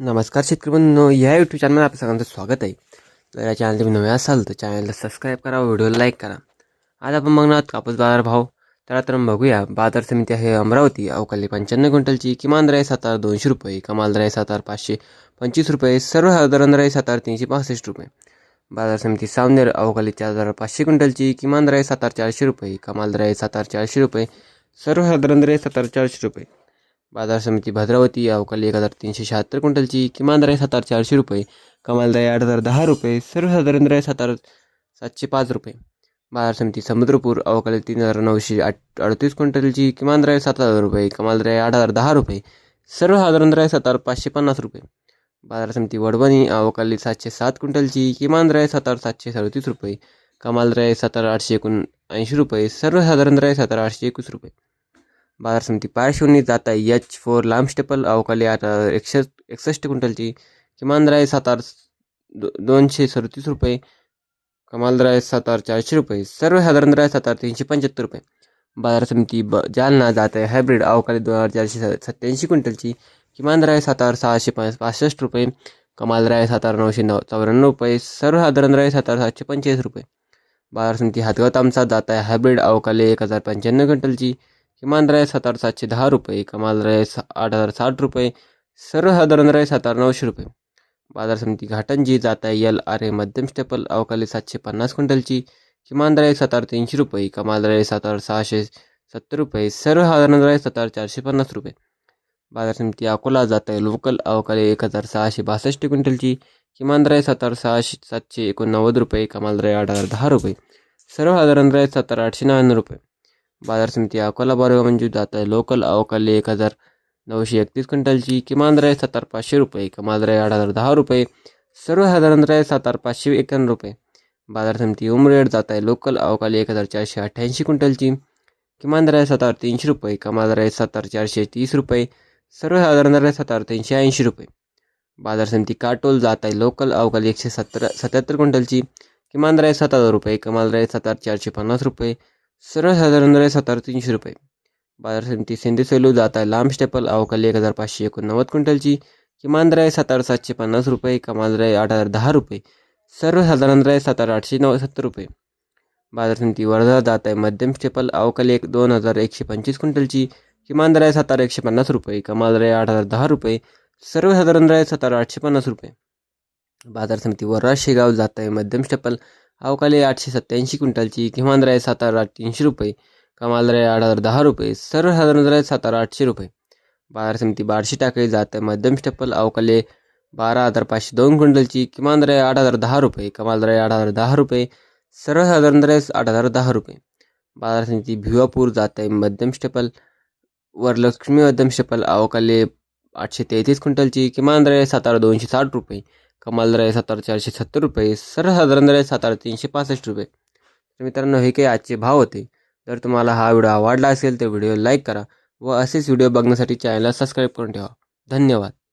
नमस्कार शेतकरी बंधूंनो या यूट्यूब चॅनलमध्ये आपलं सगळ्यांचं स्वागत आहे. जर या चॅनल तुम्ही नवे असाल तर चॅनलला सबस्क्राईब करा व्हिडिओला लाईक करा. आज आपण बघणार आहोत कापूस बाजार भाव. तर आता बघूया बाजार समिती आहे अमरावती अवकाली पंच्याण्णव क्विंटलची किमान दर सातार दोनशे रुपये कमाल दर सातार पाचशे पंचवीस रुपये सर्वसाधारण दर सातार तीनशे पासष्ट रुपये. बाजार समिती सावनेर अवकाली चार हजार पाचशे क्विंटलची किमान दर सातार चारशे रुपये कमाल दर सातार चारशे रुपये सर्वसाधारण दर सातार चारशे रुपये. बाजार समिती भद्रावती अवकाली एक हजार तीनशे शहात्तर क्विंटलची किमान दर आहे सात हजार चारशे रुपये कमाल दर आहे आठ हजार दहा रुपये सर्वसाधारण दर आहे सात हजार सातशे पाच रुपये. बाजार समिती समुद्रपूर अवकाली तीन हजार नऊशे आठ अडतीस क्विंटलची किमान दर आहे सात हजार रुपये कमाल दर आहे आठ हजार दहा रुपये सर्वसाधारण दर आहे सात हजार पाचशे पन्नास रुपये. बाजार समिती वडवणी अवकाली सातशे सात क्विंटलची किमान दर आहे सात हजार सातशे सदतीस रुपये कमाल दर आहे सात हजार आठशे एकोण ऐंशी रुपये सर्वसाधारण दर आहे सात हजार आठशे एकवीस रुपये. बाजार समिती पार्श्वनी जात आहे एच फोर लांब स्टेपल अवकाली आठ एकशे एकसष्ट क्विंटलची. किमान दर आहे दो दोनशे सदतीस रुपये. कमाल दर आहे चारशे रुपये. सर्वसाधारण दर आहे सातार तीनशे पंच्याहत्तर रुपये. बाजार समिती ब जालना जात आहे हायब्रिड अवकाली दोन हजार चारशे सत्त्याऐंशी क्विंटलची. किमान दर आहे सहाशे पाच पासष्ट रुपये. कमाल दर आहे नऊशे नऊ चौऱ्याण्णव रुपये. सर्वसाधारण दर आहे सातशे पंचेचाळीस रुपये. बाजार समिती हातगाव तामसा जात आहे हायब्रिड अवकाली एक हजार पंच्याण्णव क्विंटलची. किमान दर सात हजार सातशे दहा रुपये कमाल दर सा आठ हजार साठ रुपये सर्वसाधारण दर सात हजार नऊशे रुपये. बाजार समिती घाटंजी जात आहे एल आर ए मध्यम स्टेपल अवकाली सातशे पन्नास क्विंटलची किमान दर सात हजार तीनशे रुपये कमाल दर सात हजार सहाशे सत्तर रुपये सर्वसाधारण दर सात हजार चारशे पन्नास रुपये. बाजार समिती अकोला जात आहे लोकल अवकाली एक हजार सहाशे बासष्ट क्विंटलची किमान दर सात हजार सहाशे सातशे एकोणनव्वद रुपये कमाल दर आठ हजार दहा रुपये सर्वसाधारण दर सात हजार आठशे नव्याण्णव रुपये. बाजार समिती अकोला बारगाव मंजूर जात आहे. लोकल अवकाली एक हजार नऊशे एकतीस क्विंटलची किमान दर आहे सात हजार पाचशे रुपये कमाल दर आहे आठ हजार दहा रुपये सर्वसाधारण दर आहे सात हजार पाचशे एक्क्याण्णव रुपये. बाजार समिती उमरेड जात आहे. लोकल अवकाली एक हजार चारशे अठ्ठ्याऐंशी क्विंटलची किमान दर आहे सात हजार तीनशे रुपये कमाल दर आहे सात हजार चारशे तीस रुपये सर्वसाधारण दर आहे सात हजार तीनशे ऐंशी रुपये. बाजार समिती काटोल जात आहे. लोकल अवकाली एकशे सत्तर सत्याहत्तर क्विंटलची किमान दर आहे सात हजार रुपये कमाल दर आहे सात हजार चारशे पन्नास रुपये सरळ साधारण आहे सात तीनशे रुपये. बाजार समिती सिंधी सेलू जात आहे लांब स्टेपल अवकाली एक हजार पाचशे एकोणनव्वद क्विंटलची. किमान दर आहे सात सातशे पन्नास रुपये कमाल दर आहे आठ हजार दहा रुपये. सर्वसाधारण दर आहे सात आठशे नऊ सत्तर रुपये. बाजार समिती वर्धा जात आहे मध्यम स्टेपल अवकाली एक दोन हजार एकशे पंचवीस क्विंटलची. किमान दर आहे सात एकशे पन्नास रुपये कमाल दर आहे आठ हजार दहा रुपये. सर्वसाधारण दर आहे सात आठशे पन्नास रुपये. बाजार समिती वर्रा शेगाव जात आहे मध्यम स्टेपल अवकाली आठशे सत्त्याऐंशी क्विंटलची किमान सातारा आहे तीनशे रुपये कमाल आठ हजार दहा रुपये सर्वसाधारण दर सातारा आठशे रुपये. बाजार समिती बारशे टाकळी जात आहे मध्यम स्टप्पल अवकाले बारा हजार पाचशे दोन क्विंटलची किमान आठ हजार दहा रुपये कमाल आठ हजार दहा रुपये सर्वसाधारण दर आठ हजार दहा रुपये. बाजार समिती भिवापूर जात आहे मध्यम स्टेपल वरलक्ष्मी मध्यम स्टेपल अवकाले आठशे तेहतीस क्विंटलची किमान सातारा दोनशे साठ रुपये कमाल दर आहे सात चारशे सत्तर रुपये सर्वसाधारण दर आहे सात तीनशे पासष्ट रुपये. तर मित्रांनो हे काही आजचे भाव होते. जर तुम्हाला हा व्हिडिओ आवडला असेल तर व्हिडिओ लाईक करा व असेच व्हिडिओ बघण्यासाठी चॅनलला सबस्क्राईब करून ठेवा. धन्यवाद.